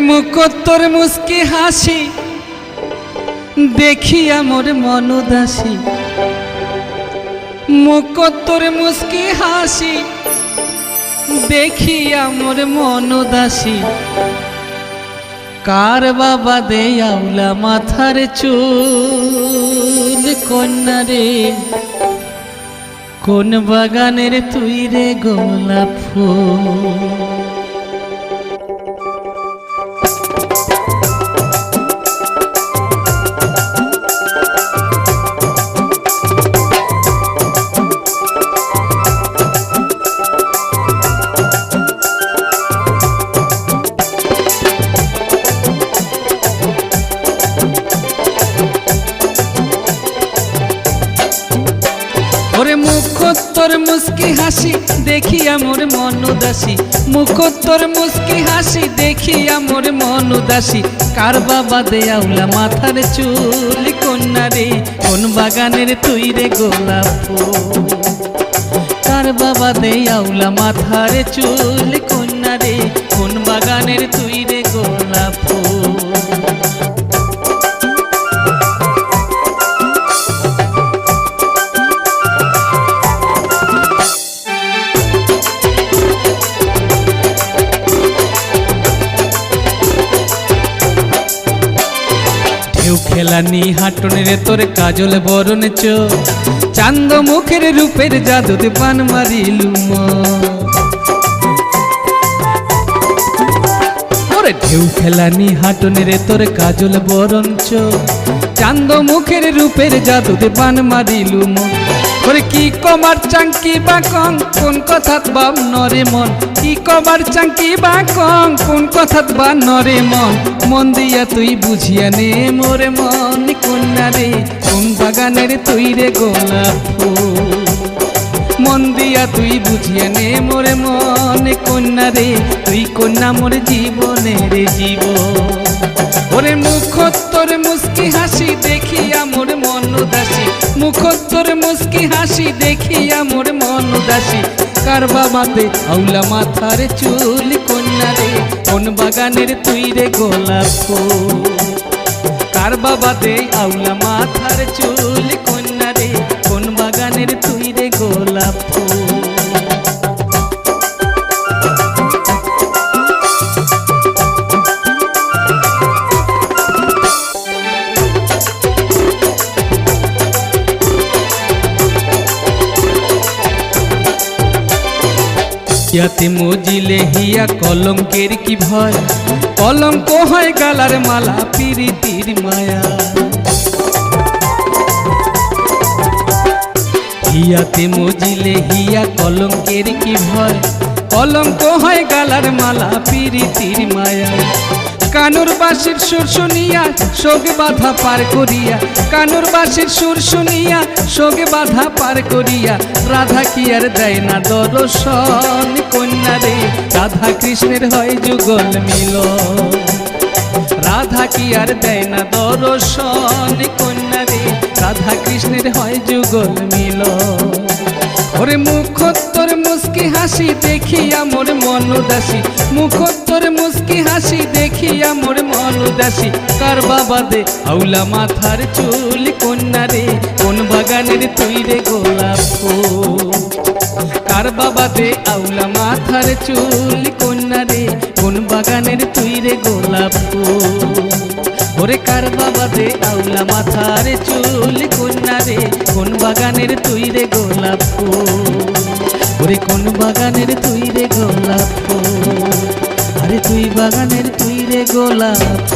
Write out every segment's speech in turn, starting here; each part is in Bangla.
মুখোত্তর মুসকে হাসি। দেখি আমার মন উদাসী মুখোত্তর মুসকে হাসি। দেখি আমার মন উদাসী কার বাবা দে আউলা মাথার চুল? কন্যা রে, কোন বাগানের তুই রে গোলাপ ফুল? ওরে মুখোত্তর মুস্কি হাসি দেখি আমার মন উদাসী। মুখোত্তর মুস্কি হাসি দেখি আমার মন উদাসী। কার বাবা দেয়াউলা মাথার চুল কন্যা রে কোন বাগানের তুই রে গোলাপ কার বাবা দেয়াউলা মাথার চুল কন্যা রে কোন বাগানের তুই রে গোলাপ ফুল হাটন খেলানি হাটনের তোর কাজল বরণ চো। চান্দ মুখের রূপের জাদুতে পান মারিলু ওরে ঢেউ খেলানি হাটনের তোর কাজল বরণ চো। চান্দ মুখের রূপের জাদুতে পান মারিলু ওরে কি কমার চাঙ্কি বা কং? কোন কথাত বাম নরে মন? কি কমার চাঙ্কি বা কং? কোন কথাত বা নরে মন? মন দিয়া তুই বুঝিয়া নে মোরে মন কন্যা রে। কোন বাগানের তুই রে গোলাপ মন দিয়া তুই বুঝিয়া নে মোরে মন কন্যা রে। তুই কন্যা মোর জীবনের জীব ওরে মুখোত্তর মুস্কি হাসি দেখিয়া মোর মন উদাসী। মুখোত্তর মুস্কি হাসি দেখিয়া মোর মন উদাসী। কার বাবাতে আউলা মাথার চুল কন্যা রে কোন বাগানের তুই রে গোলাপ কার বাবাতে আউলা মাথার চুল ইয়াতে মজিলে হিয়া কলঙ্কের কি ভয়? কলঙ্ক হয় গালার মালা পিরিতির মায়া। হিয়াতে মজিলে হিয়া কলঙ্কের কি ভয়? কলঙ্ক হয় গালার মালা পিরিতির মায়া। কানুর বাসির সুর শুনিয়া শোকে বাধা পার করিয়া, কানুর বাসির সুর শুনিয়া শোকে বাধা পার করিয়া, রাধা কি আর দেয় না দর্শন কন্যা রে? রাধা কৃষ্ণের হয় যুগল মিল রাধা কি আর দেয় না দর্শন কন্যা রাধা কৃষ্ণের হয় যুগল মিল ওরে মুখোত্তর মুস্কি হাসি দেখিয়া মোর মন উদাসী মুখোত্তর মুস্কি হাসি দেখিয়া মোর মন উদাসী কার বাবা দে আউলা মাথার চুল কন্যা রে? কোন বাগানের তুই রে গোলাপ কার বাবা দে আউলা মাথার চুল কন্যা রে? কোন বাগানের তুই রে গোলাপ ওরে কার বাবা দে আউলা মাথার চুল, কন্যা কোন বাগানের তুই রে গোলাপ ওরে কোন বাগানের তুই রে গোলাপ আরে তুই বাগানের তুই রে গোলাপ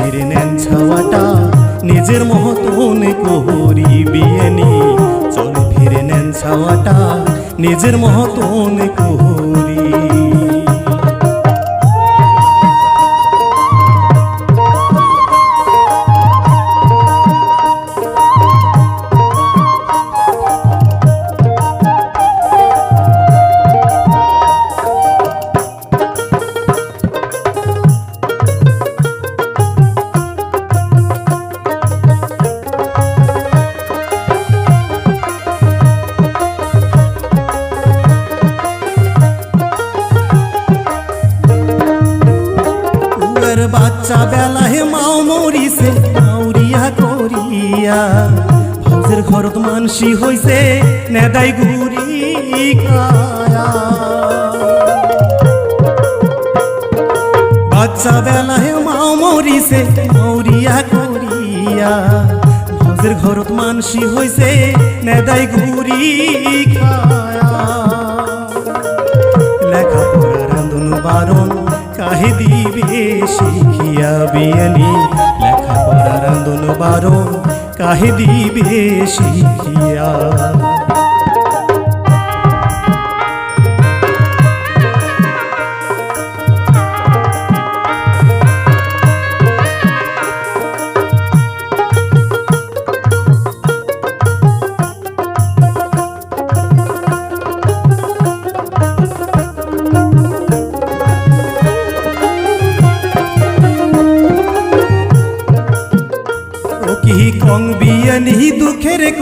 ফিরে নেন ছাওয়াটা, নিজের মতন করি বিয়ে নি চল ফিরে নেন ছাওয়াটা, নিজের মতন করি বাচ্চা বেলায় মাও মরিছে, মাউরিয়া করিয়া। হাউসের ঘরত মানসি হইছে, নেদাই গুরি কায়া বাচ্চা বেলায় মাও মরিছে মৌরিয়া করিয়া। হাউসের ঘরত মানসি হইছে, নেদাই গুরি খায়া। লেখাপড়া রান্ধন বারণ কাহে দিবে শিখিয়া বিয়ানি? লেখাপড়ার আন্দোলন বারণ কাহে দিবে শিখিয়া?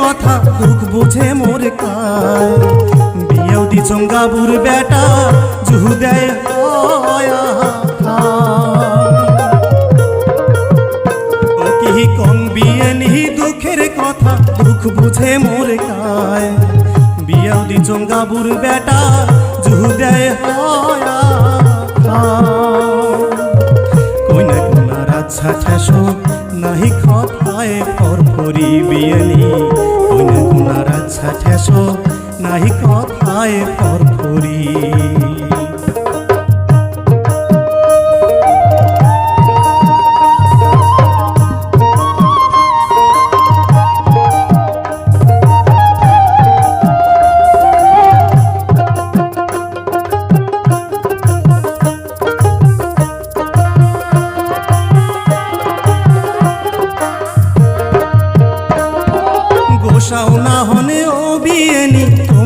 কথা দুঃখ বুঝে মোর কায় বিয়েও দি চঙ্গাবুর বেটা, জুহু দেয় কি কং বিয়ানি দুঃখের কথা দুঃখ বুঝে মোর কায় বিয়েও দি চঙ্গাবুর বেটা, জুহু দেয় হয়া কইনা কোনার আচ্ছা ঠেসো, নাহি কথায় ফরফরি বিয়ানি কইনা আচ্ছা ঠেসো নাহি কথায় ফরফরি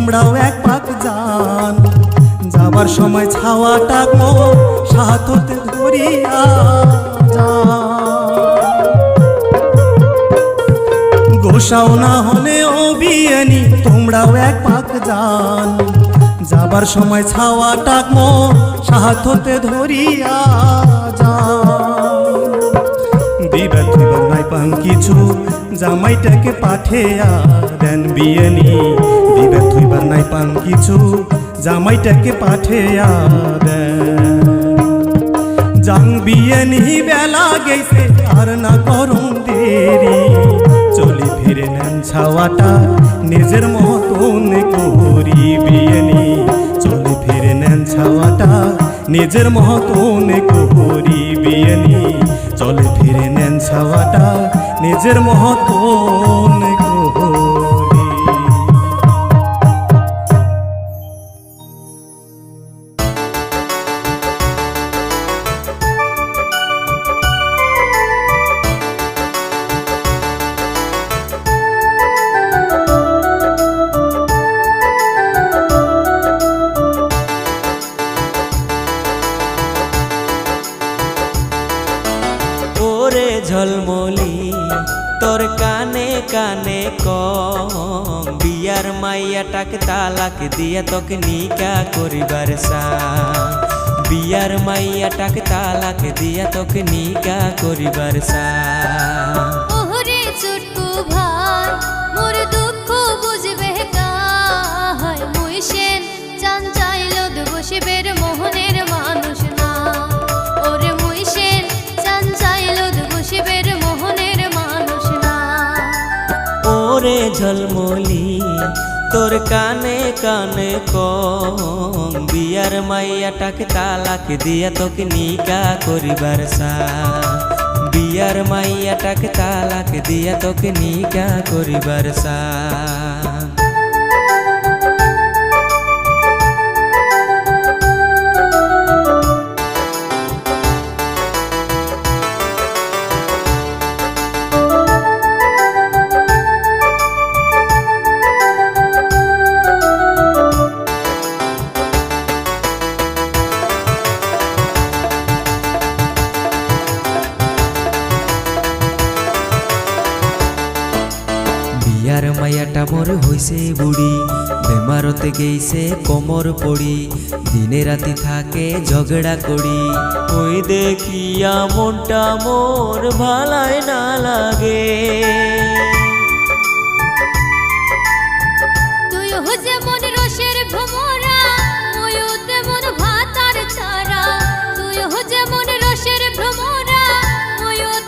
তোমরাও এক পাক যান। যাবার সময় ছাওয়া টাকমো সাথতে ধরিয়া গোসাও না হলে ও বিয়েনি, তোমরাও এক পাক যান। যাবার সময় ছাওয়া টাকমো সাথতে ধরিয়া যান। নাই পান কিছু, জামাইটাকে পাঠেয়া দেন বিয়েনি। দুইবার নাই পান কিছু, জামাইটাকে দেন। জাং বিয়েনি বেলা গেছে আর না করুন দেরি। চলি ফিরে নেন ছাওয়াটা, নিজের মতন করি বিয়েনি চলি ফিরে নেন ছাওয়াটা, নিজের মতন করি বিয়েনি চলে ফিরে নেন ছাওয়াটা, নিজের মতন তোর কানে কানে কম, বিয়ার মাইয়াটাকে তালাক দিয়া তোকে নিকা করিবার সা বিয়ার মাইয়াটাকে তালাক দিয়া তোকে নিকা করিবার সা কানে কানে কম, বিয়ার মাইয়াটাকে তালাক দিয়া তোকে নিকা করিবার সা বিয়ার মাইয়াটাকে তালাক দিয়া তোকে নিকা করিবার সা মোর হইছে বুড়ি বেমারতে গেইছে কোমর পড়ি দিনে রাতি থাকে ঝগড়া করি। ওই দেখিয়া মনটা মোর ভালাই না লাগে। ভ্রমরা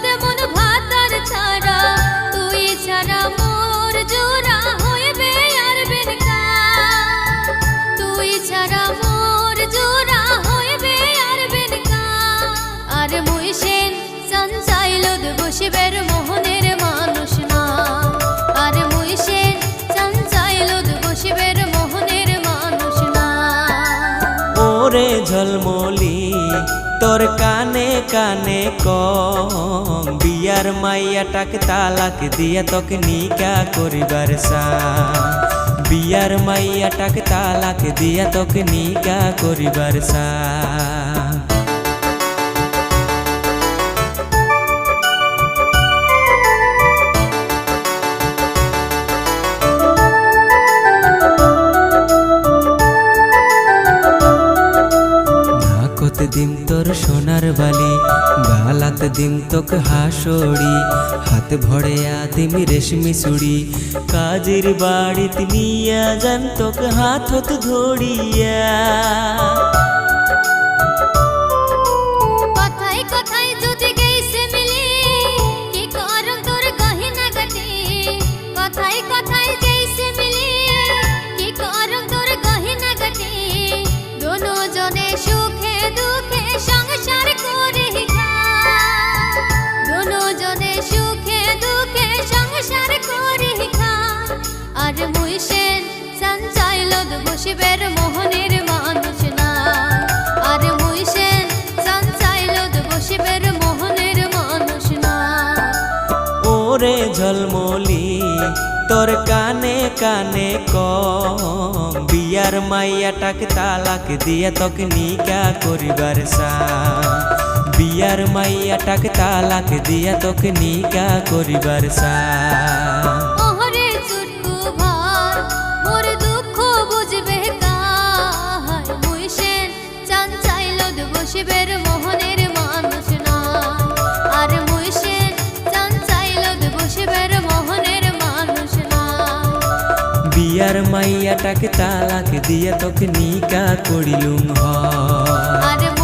তেমন ভাতার ছাড়া বসিবের মোহনের মানুষ না। আর মুই সেন সঞ্চাইল বসিবের মোহনের মানুষ না। ওরে ঝলমলি, তোর কানে কানে কম। বিয়ার মাইয়াটাক তালাক দিয়া তোকে নিকা করিবার সা বিয়ার মাইয়াটাক তালাক দিয়া তোকে নিকা করিবার সা দিম তোক হাসড়ি, হাত ভরে আদিম রেশমি সুড়ি কাজের বাড়িত নিয়া যান তোক হাত ধরিয়া। তোর কানে কানে কম। বিয়ার মাইয়াটাক তালাক দিয়ে তোকে নিকা করিবার সা বিয়ার মাইয়াটাক তালাক দিয়া তোকে নিকা করিবার সা বিয়ার মাইয়াটাকে তালাক দিয়ে তোকে নিকা করিলুম হয়